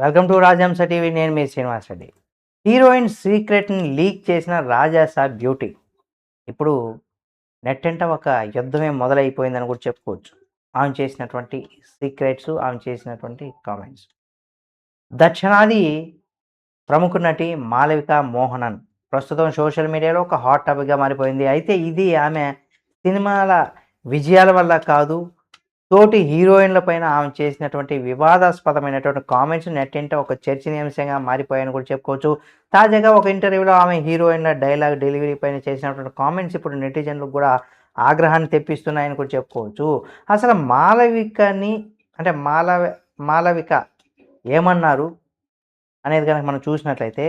Welcome to Rajahamsa TV నేను మీ Srinivas Reddy. Heroine సీక్రెట్ని లీక్ చేసిన రాజాసా బ్యూటీ. ఇప్పుడు నెట్టంట ఒక యుద్ధమే మొదలైపోయిందని కూడా చెప్పుకోవచ్చు. ఆమె చేసినటువంటి సీక్రెట్స్ ఆమె చేసినటువంటి కామెంట్స్. దక్షిణాది ప్రముఖ నటి మాలవిక మోహనన్ ప్రస్తుతం సోషల్ మీడియాలో ఒక హాట్ టాపిక్గా మారిపోయింది. అయితే ఇది ఆమె సినిమాల విజయాల వల్ల కాదు తోటి హీరోయిన్ల పైన ఆమె చేసినటువంటి వివాదాస్పదమైనటువంటి కామెంట్స్ నెట్టింట ఒక చర్చనీయాంశంగా మారిపోయాయని కూడా చెప్పుకోవచ్చు. తాజాగా ఒక ఇంటర్వ్యూలో ఆమె హీరోయిన్ల డైలాగ్ డెలివరీ పైన చేసినటువంటి కామెంట్స్ ఇప్పుడు నెటిజన్లకు కూడా ఆగ్రహాన్ని తెప్పిస్తున్నాయని కూడా చెప్పుకోవచ్చు. అసలు మాలవికని అంటే మాలవ మాలవిక ఏమన్నారు అనేది కనుక మనం చూసినట్లయితే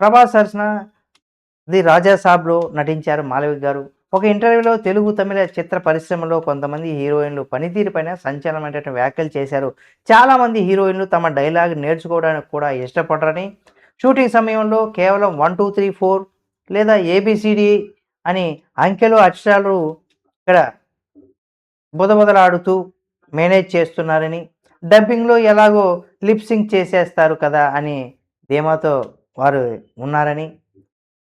ప్రభాస్ సరసన ది రాజా సాబ్లో నటించారు మాలవిక గారు. ఒక ఇంటర్వ్యూలో తెలుగు తమిళ చిత్ర పరిశ్రమలో కొంతమంది హీరోయిన్లు పనితీరుపైన సంచలనమైనటువంటి వ్యాఖ్యలు చేశారు. చాలామంది హీరోయిన్లు తమ డైలాగ్ నేర్చుకోవడానికి కూడా ఇష్టపడరని. షూటింగ్ సమయంలో కేవలం వన్ టూ త్రీ ఫోర్ లేదా ఏబిసిడి అని అంకెలు అక్షరాలు ఇక్కడ బుదబుదలాడుతూ మేనేజ్ చేస్తున్నారని. డబ్బింగ్లో ఎలాగో లిప్సింగ్ చేసేస్తారు కదా అని ధీమాతో వారు ఉన్నారని.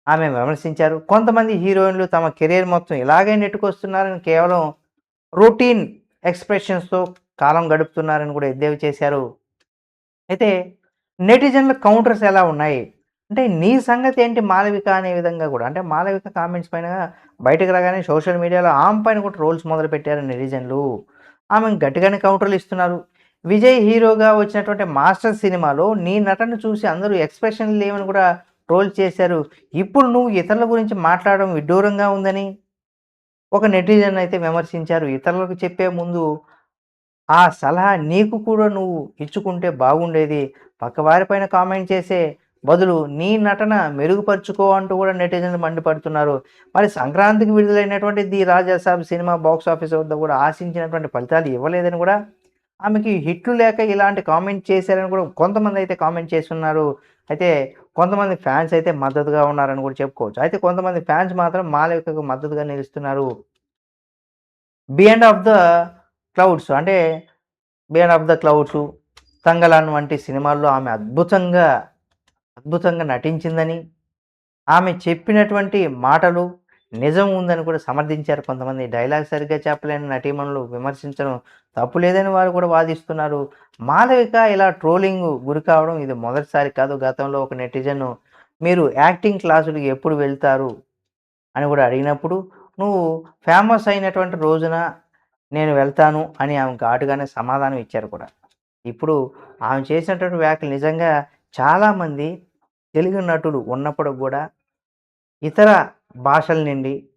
ఆమె విమర్శించారు. కొంతమంది హీరోయిన్లు తమ కెరీర్ మొత్తం ఇలాగే నెట్టుకొస్తున్నారని కేవలం రొటీన్ ఎక్స్ప్రెషన్స్తో కాలం గడుపుతున్నారని కూడా ఎద్దేవి చేశారు. అయితే నెటిజన్ల కౌంటర్స్ ఎలా ఉన్నాయి? అంటే నీ సంగతి ఏంటి మాలవిక అనే విధంగా కూడా? అంటే మాలవిక కామెంట్స్ పైన బయటకు రాగానే సోషల్ మీడియాలో ఆమె పైన కూడా రోల్స్ మొదలు పెట్టారు నెటిజన్లు. ఆమె గట్టిగానే కౌంటర్లు ఇస్తున్నారు. విజయ్ హీరోగా వచ్చినటువంటి మాస్టర్ సినిమాలో నీ నటన చూసి అందరూ ఎక్స్ప్రెషన్ లేవని కూడా ట్రోల్ చేశారు. ఇప్పుడు నువ్వు ఇతరుల గురించి మాట్లాడడం విడ్డూరంగా ఉందని? ఒక నెటిజన్ అయితే విమర్శించారు. ఇతరులకు చెప్పే ముందు ఆ సలహా నీకు కూడా నువ్వు ఇచ్చుకుంటే బాగుండేది. పక్కవారిపైన కామెంట్ చేసే బదులు నీ నటన మెరుగుపరుచుకో అంటూ కూడా నెటిజన్లు మండిపడుతున్నారు. మరి సంక్రాంతికి విడుదలైనటువంటి the Rajasaab cinema box office వద్ద కూడా ఆశించినటువంటి ఫలితాలు ఇవ్వలేదని కూడా ఆమెకి హిట్లు లేక ఇలాంటి కామెంట్ చేశారని కూడా కొంతమంది అయితే కామెంట్ చేస్తున్నారు. అయితే కొంతమంది ఫ్యాన్స్ అయితే మద్దతుగా ఉన్నారని కూడా చెప్పుకోవచ్చు. అయితే కొంతమంది ఫ్యాన్స్ మాత్రం మాలవికకు మద్దతుగా నిలుస్తున్నారు. బియాండ్ ఆఫ్ ద క్లౌడ్స్ అంటే beyond of the clouds Thangalaan వంటి సినిమాల్లో ఆమె అద్భుతంగా అద్భుతంగా నటించిందని ఆమె చెప్పినటువంటి మాటలు నిజం ఉందని కూడా సమర్థించారు కొంతమంది. డైలాగ్ సరిగ్గా చెప్పలేని నటీమణులు విమర్శించడం తప్పు లేదని వారు కూడా వాదిస్తున్నారు. మాధవిక ఇలా ట్రోలింగ్ గురి కావడం ఇది మొదటిసారి కాదు. గతంలో ఒక నెటిజన్ మీరు యాక్టింగ్ క్లాసులకు ఎప్పుడు వెళ్తారు అని కూడా అడిగినప్పుడు నువ్వు ఫేమస్ అయినటువంటి రోజున నేను వెళ్తాను అని ఆమె ఘాటుగానే సమాధానం ఇచ్చారు కూడా. ఇప్పుడు ఆమె చేసినటువంటి వ్యాఖ్యలు నిజంగా చాలామంది తెలుగు నటులు ఉన్నప్పుడు కూడా ఇతర భాషల నుండి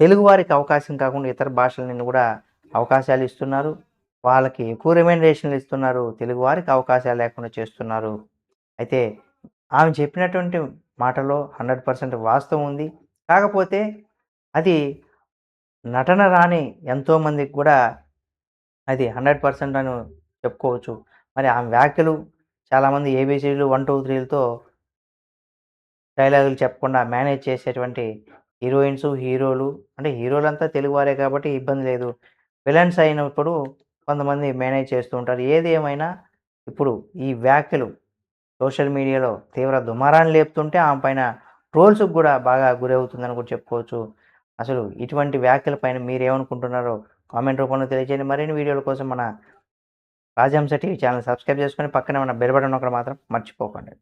తెలుగువారికి అవకాశం కాకుండా ఇతర భాషల నుండి కూడా అవకాశాలు ఇస్తున్నారు. వాళ్ళకి ఎక్కువ రిమైండేషన్లు ఇస్తున్నారు. తెలుగువారికి అవకాశాలు లేకుండా చేస్తున్నారు. అయితే ఆమె చెప్పినటువంటి మాటలో హండ్రెడ్ పర్సెంట్ వాస్తవం ఉంది. కాకపోతే అది నటన రాని ఎంతోమందికి కూడా అది హండ్రెడ్ పర్సెంట్ అని చెప్పుకోవచ్చు. మరి ఆమె వ్యాఖ్యలు చాలామంది ఏబీసీలు వన్ టూ త్రీలతో డైలాగులు చెప్పకుండా మేనేజ్ చేసేటువంటి హీరోయిన్స్ హీరోలు అంటే హీరోలంతా తెలుగువారే కాబట్టి ఇబ్బంది లేదు. విలన్స్ అయినప్పుడు కొంతమంది మేనేజ్ చేస్తూ ఉంటారు. ఏది ఏమైనా ఇప్పుడు ఈ వ్యాఖ్యలు సోషల్ మీడియాలో తీవ్ర దుమారాన్ని లేపుతుంటే ఆమె పైన ట్రోల్స్కి కూడా బాగా గురవుతుందని కూడా చెప్పుకోవచ్చు. అసలు ఇటువంటి వ్యాఖ్యల పైన మీరు ఏమనుకుంటున్నారో కామెంట్ రూపంలో తెలియజేయండి. మరిన్ని వీడియోల కోసం మన రాజహంస టీవీ ఛానల్ సబ్స్క్రైబ్ చేసుకొని పక్కనే ఉన్న బెల్ బటన్ ఒకటి మాత్రం మర్చిపోకండి.